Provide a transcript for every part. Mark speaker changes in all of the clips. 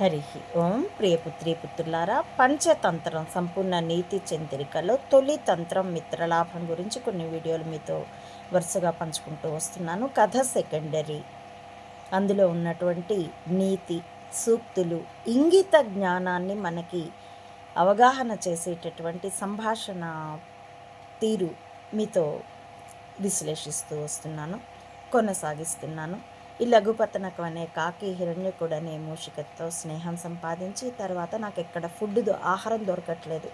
Speaker 1: హరి ఓం ప్రియపుత్రి పుత్రులారా పంచతంత్రం సంపూర్ణ నీతి చంద్రికలో తొలి తంత్రం మిత్రలాభం గురించి కొన్ని వీడియోలు మీతో వరుసగా పంచుకుంటూ వస్తున్నాను. కథ సెకండరీ. అందులో ఉన్నటువంటి నీతి సూక్తులు ఇంగిత జ్ఞానాన్ని మనకి అవగాహన చేసేటటువంటి సంభాషణ తీరు మీతో విశ్లేషిస్తూ వస్తున్నాను కొనసాగిస్తున్నాను. ఈ లఘుపతనకం అనే కాకి హిరణ్యకుడు అనే మూషికతో స్నేహం సంపాదించి తర్వాత నాకు ఎక్కడ ఫుడ్ ఆహారం దొరకట్లేదు.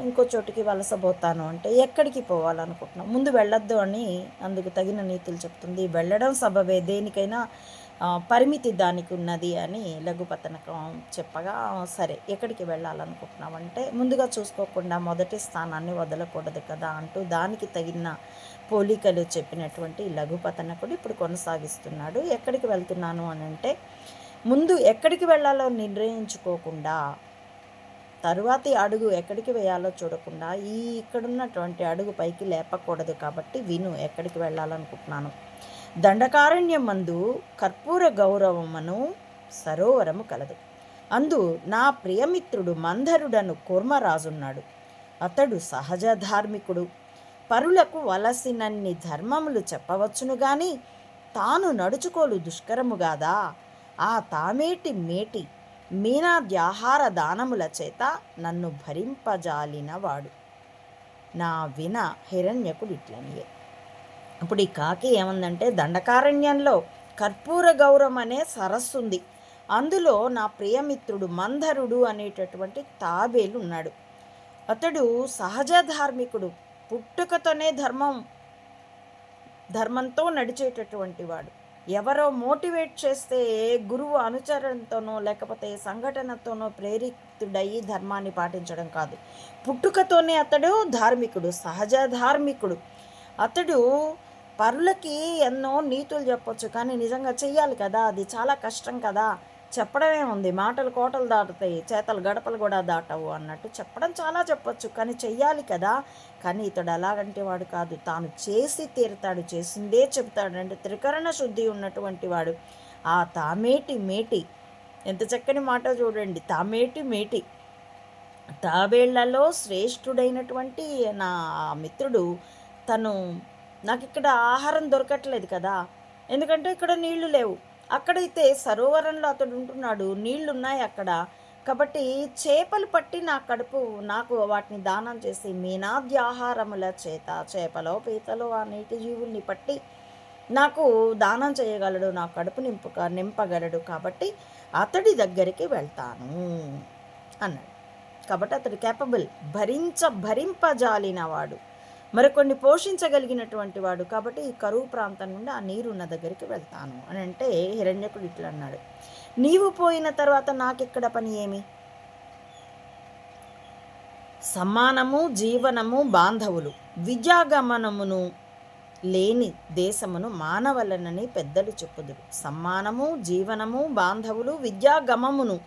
Speaker 1: ఇంకో చోటికి వలసపోతాను అంటే ఎక్కడికి పోవాలనుకుంటున్నాం? ముందు వెళ్ళొద్దు అని అందుకు తగిన నీతులు చెప్తుంది. వెళ్ళడం సబబే. దేనికైనా పరిమితి దానికి ఉన్నది అని లఘుపతనకం చెప్పగా సరే ఎక్కడికి వెళ్ళాలనుకుంటున్నామంటే ముందుగా చూసుకోకుండా మొదటి స్థానాన్ని వదలకూడదు కదా అంటూ దానికి తగిన పోలికలు చెప్పినటువంటి లఘుపతనకుడు ఇప్పుడు కొనసాగిస్తున్నాడు. ఎక్కడికి వెళ్తున్నాను అని అంటే ముందు ఎక్కడికి వెళ్ళాలో నిర్ణయించుకోకుండా తరువాతి అడుగు ఎక్కడికి వేయాలో చూడకుండా ఈ ఇక్కడున్నటువంటి అడుగు పైకి లేపకూడదు కాబట్టి విను ఎక్కడికి వెళ్ళాలనుకుంటున్నాను. దండకారణ్యమందు కర్పూర గౌరవమును సరోవరము కలదు. అందు నా ప్రియమిత్రుడు మంధరుడను కూర్మరాజున్నాడు. అతడు సహజ ధార్మికుడు. పరులకు వలసినన్ని ధర్మములు చెప్పవచ్చును గాని తాను నడుచుకోలు దుష్కరముగాదా ఆ తామేటి మేటి మీనాద్యాహార దానముల చేత నన్ను భరింపజాలినవాడు. నా విన హిరణ్యకుడిట్లనియే. ఇప్పుడు ఈ కాకి ఏమందంటే దండకారణ్యంలో కర్పూర గౌరవం అనే సరస్సు ఉంది అందులో నా ప్రియమిత్రుడు మంధరుడు అనేటటువంటి తాబేలు ఉన్నాడు అతడు సహజ ధార్మికుడు పుట్టుకతోనే ధర్మం ధర్మంతో నడిచేటటువంటి వాడు. ఎవరో మోటివేట్ చేస్తే గురువు అనుచరణతోనో లేకపోతే సంఘటనతోనో ప్రేరితుడయ్యి ధర్మాన్ని పాటించడం కాదు. పుట్టుకతోనే అతడు ధార్మికుడు సహజ ధార్మికుడు. అతడు పరులకి ఎన్నో నీతులు చెప్పొచ్చు కానీ నిజంగా చెయ్యాలి కదా అది చాలా కష్టం కదా. చెప్పడమే ఉంది మాటలు కోటలు దాటుతాయి చేతలు గడపలు కూడా దాటవు అన్నట్టు చెప్పడం చాలా చెప్పొచ్చు కానీ చెయ్యాలి కదా. కానీ ఇతడు అలాగంటే వాడు కాదు తాను చేసి తీరుతాడు చేసిందే చెబుతాడు అంటే త్రికరణ శుద్ధి ఉన్నటువంటి వాడు. ఆ తామేటి మేటి ఎంత చక్కని మాట చూడండి తామేటి మేటి. తాబేళ్ళలో శ్రేష్ఠుడైనటువంటి నా మిత్రుడు తను నాకు ఇక్కడ ఆహారం దొరకట్లేదు కదా. ఎందుకంటే ఇక్కడ నీళ్ళు లేవు. అక్కడైతే సరోవరంలో అతడు ఉంటున్నాడు. నీళ్ళు ఉన్నాయి అక్కడ. కాబట్టి చేపలు పట్టి నా కడుపు నాకు వాటిని దానం చేసి మీనాద్య ఆహారముల చేత చేపలో పీతలో ఆ నీటి జీవుల్ని పట్టి నాకు దానం చేయగలడు నా కడుపు నింపుక నింపగలడు. కాబట్టి అతడి దగ్గరికి వెళ్తాను అన్నాడు. కాబట్టి అతడు కేపబుల్ భరించ భరింపజాలినవాడు. వాడు మరికొన్ని పోషించగలిగినటువంటి వాడు కాబట్టి ఈ కరువు ప్రాంతం నుండి ఆ నీరున్న దగ్గరికి వెళ్తాను అని అంటే హిరణ్యకుడు ఇట్లా అన్నాడు. నీవు పోయిన తర్వాత నాకిక్కడ పని ఏమి? సమ్మానము జీవనము బాంధవులు. విద్యాగమనమును లేని దేశమును మానవలనని పెద్దలు చెప్పుదురు. సమ్మానము జీవనము బాంధవులు విద్యాగమమును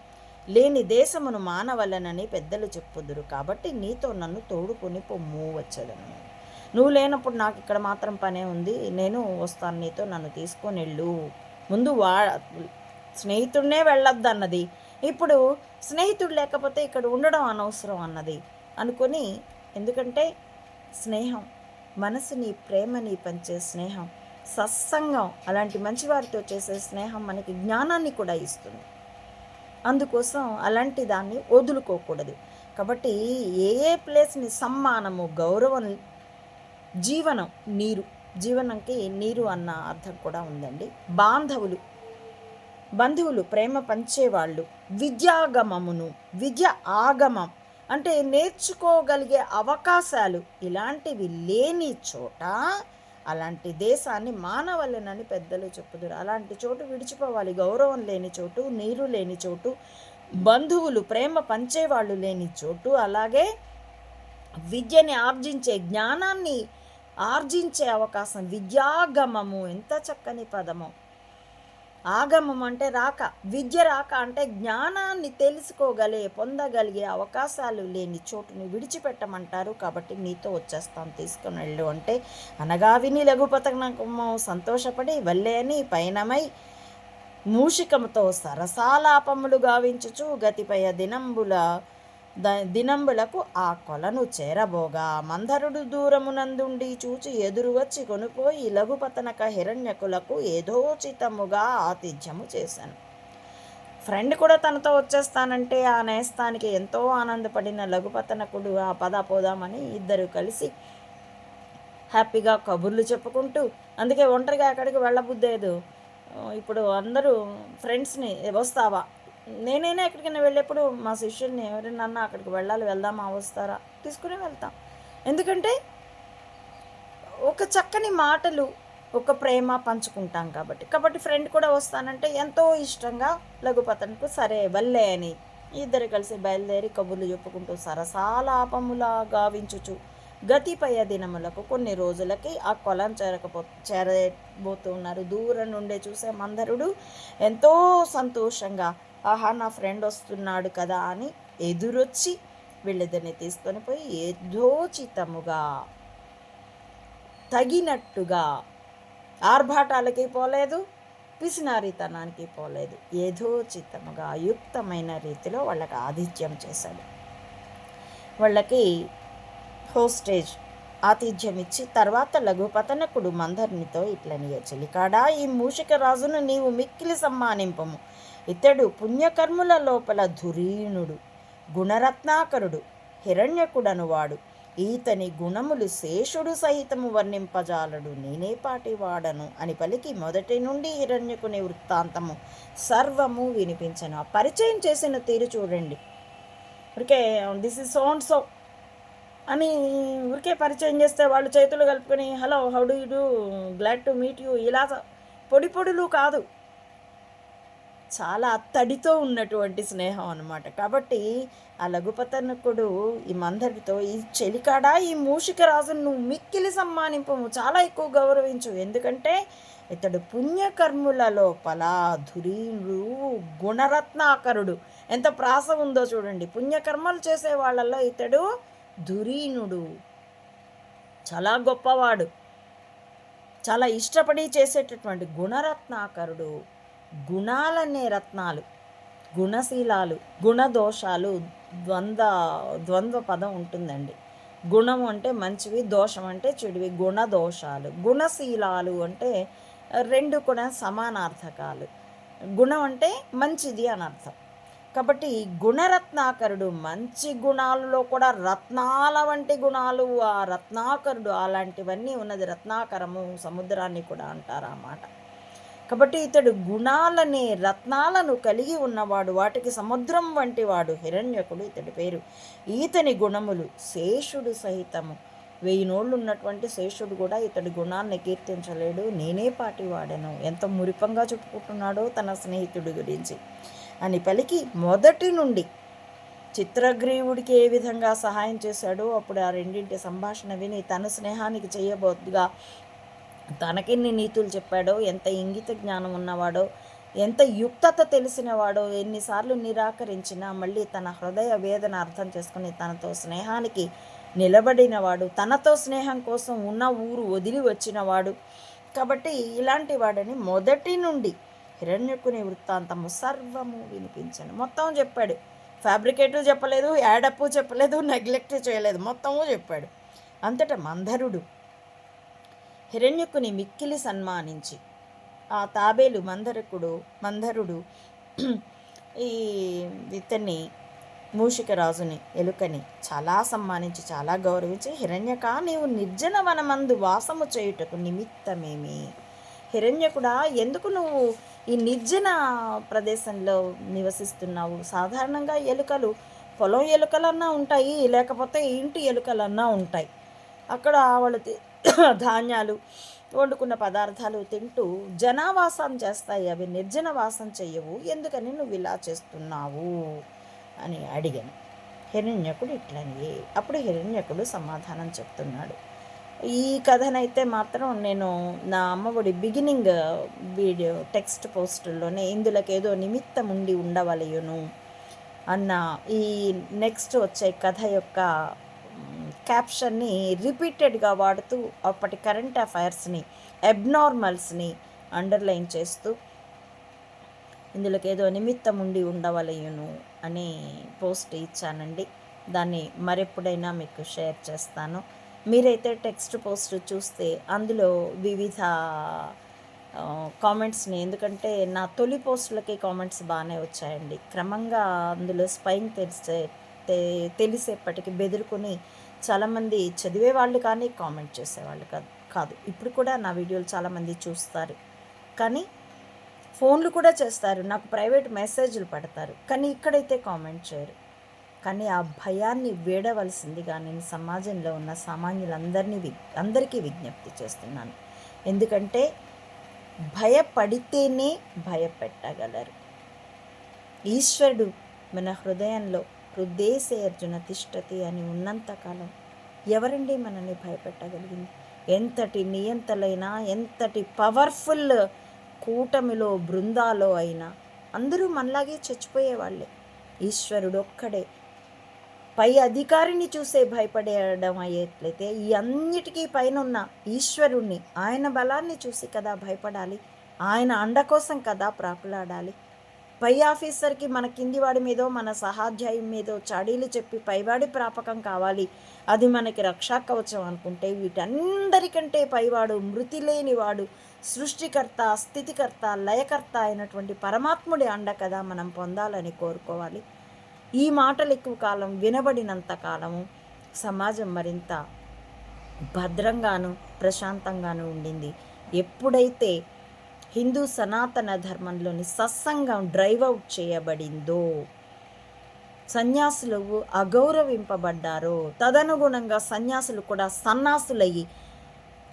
Speaker 1: లేని దేశమును మానవలనని పెద్దలు చెప్పుదురు. కాబట్టి నీతో నన్ను తోడుకొని పొమ్ము వచ్చదను. నువ్వు లేనప్పుడు నాకు ఇక్కడ మాత్రం పనే ఉంది. నేను వస్తాను నీతో నన్ను తీసుకొని వెళ్ళు. ముందు వా స్నేహితుడినే వెళ్ళొద్దు అన్నది. ఇప్పుడు స్నేహితుడు లేకపోతే ఇక్కడ ఉండడం అనవసరం అన్నది. అనుకొని ఎందుకంటే స్నేహం మనసుని ప్రేమని పంచే స్నేహం సత్సంగం అలాంటి మంచివారితో చేసే స్నేహం మనకి జ్ఞానాన్ని కూడా ఇస్తుంది. అందుకోసం అలాంటి దాన్ని వదులుకోకూడదు. కాబట్టి ఏ ఏ ప్లేస్ని సమ్మానము గౌరవం జీవనం నీరు. జీవనంకి నీరు అన్న అర్థం కూడా ఉందండి. బాంధవులు. బంధువులు ప్రేమ పంచేవాళ్ళు. విద్యాగమమును విద్య ఆగమం అంటే నేర్చుకోగలిగే అవకాశాలు ఇలాంటివి లేని చోట అలాంటి దేశాన్ని మానవలనని పెద్దలు చెప్పుదురు. అలాంటి చోటు విడిచిపోవాలి. గౌరవం లేని చోటు నీరు లేని చోటు బంధువులు ప్రేమ పంచేవాళ్ళు లేని చోటు అలాగే విద్యని ఆర్జించే జ్ఞానాన్ని ఆర్జించే అవకాశం విద్యాగమము ఎంత చక్కని పదము. ఆగమం అంటే రాక విద్య రాక అంటే జ్ఞానాన్ని తెలుసుకోగలే పొందగలిగే అవకాశాలు లేని చోటుని విడిచిపెట్టమంటారు కాబట్టి నీతో వచ్చేస్తాను తీసుకుని వెళ్ళు అంటే అనగా విని లఘుపతకము సంతోషపడి వల్లే అని పయనమై మూషికముతో సరసాలాపములు గావించుచు గతిపయ దినంబుల దినంబులకు ఆ కొలను చేరబోగా. మందరుడు దూరమునందుండి చూచి ఎదురు వచ్చి కొనుపోయి లఘుపతనక హిరణ్యకులకు ఏదోచితముగా ఆతిథ్యము చేశాను. ఫ్రెండ్ కూడా తనతో వచ్చేస్తానంటే ఆ నేస్తానికి ఎంతో ఆనందపడిన లఘుపతనకుడు ఆ పద పోదామని ఇద్దరు కలిసి హ్యాపీగా కబుర్లు చెప్పుకుంటూ అందుకే ఒంటరిగా అక్కడికి వెళ్ళబుద్దేదు ఇప్పుడు అందరూ ఫ్రెండ్స్ని వస్తావా? నేనైనా ఎక్కడికైనా వెళ్ళేప్పుడు మా శిష్యుల్ని ఎవరినన్నా అక్కడికి వెళ్ళాలి వెళ్దామా వస్తారా? తీసుకుని వెళ్తాం. ఎందుకంటే ఒక చక్కని మాటలు ఒక ప్రేమ పంచుకుంటాం కాబట్టి. కాబట్టి ఫ్రెండ్ కూడా వస్తానంటే ఎంతో ఇష్టంగా లఘుపతనకు సరే వల్లే అని. ఇద్దరు కలిసి బయలుదేరి కబుర్లు చెప్పుకుంటూ సరసాలాపములా గావించుచు గతిపయ దినములకు కొన్ని రోజులకి ఆ కొలం చేరకపో చేరబోతున్నారు. దూరం నుండే చూసే మందరుడు ఎంతో సంతోషంగా ఆహా నా ఫ్రెండ్ వస్తున్నాడు కదా అని ఎదురొచ్చి వీళ్ళిద్దరిని తీసుకొని పోయి యథోచితముగా తగినట్టుగా ఆర్భాటాలకి పోలేదు పిసినారితనానికి పోలేదు. యథోచితముగా యుక్తమైన రీతిలో వాళ్ళకి ఆతిథ్యం చేశాడు. వాళ్ళకి హోస్టేజ్ ఆతిథ్యం ఇచ్చి తర్వాత లఘుపతనకుడు మందర్నితో ఇట్లనియ చెలికాడా ఈ మూషిక రాజును నీవు మిక్కిలి సమ్మానింపము. ఇతడు పుణ్యకర్ముల లోపల ధురీణుడు గుణరత్నాకరుడు హిరణ్యకుడను వాడు ఈతని గుణములు శేషుడు సహితము వర్ణింపజాలడు. నేనే పాటివాడను అని పలికి మొదటి నుండి హిరణ్యకుని వృత్తాంతము సర్వము వినిపించను. ఆ పరిచయం చేసిన తీరు చూడండి. ఉరికే దిస్ ఇస్ సోన్ సో అని ఊరికే పరిచయం చేస్తే వాళ్ళు చేతులు కలుపుకొని hello how do you do? Glad to meet you. ఇలా పొడి పొడులు కాదు. చాలా తడితో ఉన్నటువంటి స్నేహం అనమాట కాబట్టి ఆ లఘుపతనకుడు ఈ మందరితో ఈ చెలికాడ ఈ మూషిక రాజును నువ్వు మిక్కిలి సమ్మానింపము చాలా ఎక్కువ గౌరవించు. ఎందుకంటే ఇతడు పుణ్యకర్ముల లోపల ధురీనుడు గుణరత్నాకరుడు. ఎంత ప్రాస ఉందో చూడండి. పుణ్యకర్మలు చేసే వాళ్ళల్లో ఇతడు ధురీనుడు చాలా గొప్పవాడు. చాలా ఇష్టపడి చేసేటటువంటి గుణరత్నాకరుడు. గుణాలనే రత్నాలు గుణశీలాలు గుణదోషాలు ద్వంద్వ ద్వంద్వ పదం ఉంటుందండి. గుణం అంటే మంచివి దోషం అంటే చెడువి గుణదోషాలు గుణశీలాలు అంటే రెండు కూడా సమానార్థకాలు. గుణం అంటే మంచిది అని అర్థం. కాబట్టి గుణరత్నాకరుడు మంచి గుణాలలో కూడా రత్నాల వంటి గుణాలు ఆ రత్నాకరుడు అలాంటివన్నీ ఉన్నది రత్నాకరము సముద్రాన్ని కూడా అంటారు అన్నమాట. కాబట్టి ఇతడు గుణాలనే రత్నాలను కలిగి ఉన్నవాడు వాటికి సముద్రం వంటి వాడు హిరణ్యకుడు ఇతడి పేరు. ఈతని గుణములు శేషుడు సహితము. వెయ్యి నోళ్ళు ఉన్నటువంటి శేషుడు కూడా ఇతడి గుణాన్ని కీర్తించలేడు. నేనే పాటివాడను. ఎంత మురిపంగా చెప్పుకుంటున్నాడో తన స్నేహితుడి గురించి. అని పలికి మొదటి నుండి చిత్రగ్రీవుడికి ఏ విధంగా సహాయం చేశాడో అప్పుడు ఆ రెండింటి సంభాషణ విని తన స్నేహానికి చేయబోతుగా తనకెన్ని నీతులు చెప్పాడో ఎంత ఇంగిత జ్ఞానం ఉన్నవాడో ఎంత యుక్తత తెలిసినవాడో ఎన్నిసార్లు నిరాకరించినా మళ్ళీ తన హృదయ వేదన అర్థం చేసుకుని తనతో స్నేహానికి నిలబడినవాడు తనతో స్నేహం కోసం ఉన్న ఊరు వదిలి వచ్చినవాడు. కాబట్టి ఇలాంటి వాడని మొదటి నుండి హిరణ్యకుని వృత్తాంతము సర్వము వినిపించను. మొత్తం చెప్పాడు. ఫ్యాబ్రికేటు చెప్పలేదు యాడప్పు చెప్పలేదు నెగ్లెక్ట్ చేయలేదు మొత్తము చెప్పాడు. అంతటా మంధరుడు హిరణ్యకుని మిక్కిలి సన్మానించి. ఆ తాబేలు మందరకుడు మందరుడు ఈ ఇతన్ని మూషిక రాజుని ఎలుకని చాలా సమ్మానించి చాలా గౌరవించి హిరణ్యక నీవు నిర్జన వనమందు వాసము చేయుటకు నిమిత్తమేమి? హిరణ్యకుడా ఎందుకు నువ్వు ఈ నిర్జన ప్రదేశంలో నివసిస్తున్నావు? సాధారణంగా ఎలుకలు పొలం ఎలుకలన్నా ఉంటాయి లేకపోతే ఇంటి ఎలుకలన్నా ఉంటాయి. అక్కడ వాళ్ళు ధాన్యాలు వండుకున్న పదార్థాలు తింటూ జనావాసం చేస్తాయి. అవి నిర్జన వాసం చెయ్యవు ఎందుకని నువ్వు ఇలా చేస్తున్నావు? అని అడిగాను. హిరణ్యకుడు ఇట్లనే అప్పుడు హిరణ్యకుడు సమాధానం చెప్తున్నాడు. ఈ కథనైతే మాత్రం నేను నా అమ్మఒడి బిగినింగ్ వీడియో టెక్స్ట్ పోస్టుల్లోనే ఇందులోకి ఏదో నిమిత్తం ఉండి ఉండవలయును అన్న ఈ నెక్స్ట్ వచ్చే కథ యొక్క క్యాప్షన్ని రిపీటెడ్గా వాడుతూ అప్పటి కరెంట్ అఫైర్స్ని అబ్నార్మల్స్ని అండర్లైన్ చేస్తూ ఇందులోకి ఏదో నిమిత్తం ఉండి ఉండవలయును అని పోస్ట్ ఇచ్చానండి. దాన్ని మరెప్పుడైనా మీకు షేర్ చేస్తాను. మీరైతే టెక్స్ట్ పోస్ట్ చూస్తే అందులో వివిధ కామెంట్స్ని ఎందుకంటే నా తొలి పోస్టులకి కామెంట్స్ బాగానే వచ్చాయండి. క్రమంగా అందులో స్పైన్ తెలిసే తెలిసేపటికి బెదురుకొని చాలామంది చదివే వాళ్ళు కానీ కామెంట్ చేసేవాళ్ళు కాదు కాదు. ఇప్పుడు కూడా నా వీడియోలు చాలామంది చూస్తారు. కానీ ఫోన్లు కూడా చేస్తారు. నాకు ప్రైవేట్ మెసేజ్లు పెడతారు. కానీ ఇక్కడైతే కామెంట్ చేయరు. కానీ ఆ భయాన్ని వేడవలసిందిగా నేను సమాజంలో ఉన్న సామాన్యులందరినీ వి అందరికీ విజ్ఞప్తి చేస్తున్నాను. ఎందుకంటే భయపడితేనే భయపెట్టగలరు. ఈశ్వరుడు మన హృదయంలో హృదయసే అర్జున తిష్టతి అని ఉన్నంతకాలం ఎవరండి మనల్ని భయపెట్టగలిగింది? ఎంతటి నియంతలైనా ఎంతటి పవర్ఫుల్ కూటమిలో బృందాలో అయినా అందరూ మనలాగే చచ్చిపోయేవాళ్ళే. ఈశ్వరుడు ఒక్కడే. పై అధికారిని చూసే భయపడేయడం అయ్యేట్లయితే ఈ అన్నిటికీ పైన ఉన్న ఈశ్వరుణ్ణి ఆయన బలాన్ని చూసి కదా భయపడాలి? ఆయన అండ కోసం కదా ప్రాకులాడాలి? పై ఆఫీసర్కి మన కింది వాడి మీదో మన సహాధ్యాయం మీదో చాడీలు చెప్పి పైవాడి ప్రాపకం కావాలి. అది మనకి రక్షా కవచం అనుకుంటే వీటందరికంటే పైవాడు మృతి లేనివాడు సృష్టికర్త స్థితికర్త లయకర్త అయినటువంటి పరమాత్ముడి అండ కదా మనం పొందాలని కోరుకోవాలి. ఈ మాటలు ఎక్కువ కాలం వినబడినంత కాలము సమాజం మరింత భద్రంగాను ప్రశాంతంగాను ఉండింది. ఎప్పుడైతే హిందూ సనాతన ధర్మంలోని సత్సంగం డ్రైవ్ అవుట్ చేయబడిందో? సన్యాసులు అగౌరవింపబడ్డారో? తదనుగుణంగా సన్యాసులు కూడా సన్నాసులయ్యి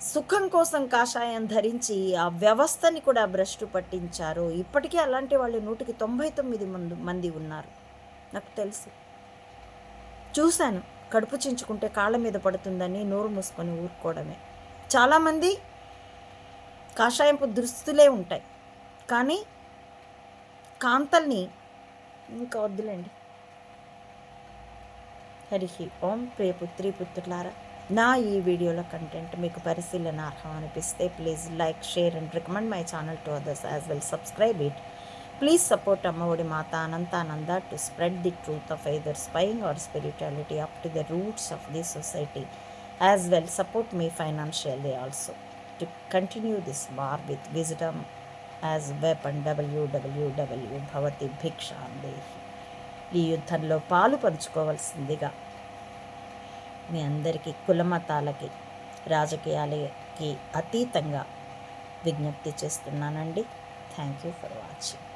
Speaker 1: సుఖం కోసం కాషాయం ధరించి ఆ వ్యవస్థని కూడా భ్రష్టు పట్టించారు. ఇప్పటికీ అలాంటి వాళ్ళు నూటికి తొంభై తొమ్మిది మంది మంది ఉన్నారు. నాకు తెలుసు. చూశాను. కడుపు చించుకుంటే కాళ్ళ మీద పడుతుందని నోరు మూసుకొని ఊరుకోవడమే. చాలామంది కాషాయంపు దుస్తులే ఉంటాయి. కానీ కాంతల్ని ఇంకా వద్దులేండి. హరి ఓం ప్రియ పుత్రి పుత్రులారా నా ఈ వీడియోల కంటెంట్ మీకు పరిశీలన అర్హం అనిపిస్తే please like share and recommend my channel to others as well subscribe it. Please support Ammaodi Mata Anantananda to spread the truth of either spying or spirituality up to the roots of the society. As well support me financially also. To continue this war with wisdom as weapon W W W భవతి భిక్షాందేహి ఈ యుద్ధంలో పాలు పంచుకోవాల్సిందిగా మీ అందరికీ కులమతాలకి రాజకీయాలకి అతీతంగా విజ్ఞప్తి చేస్తున్నానండి. Thank you for watching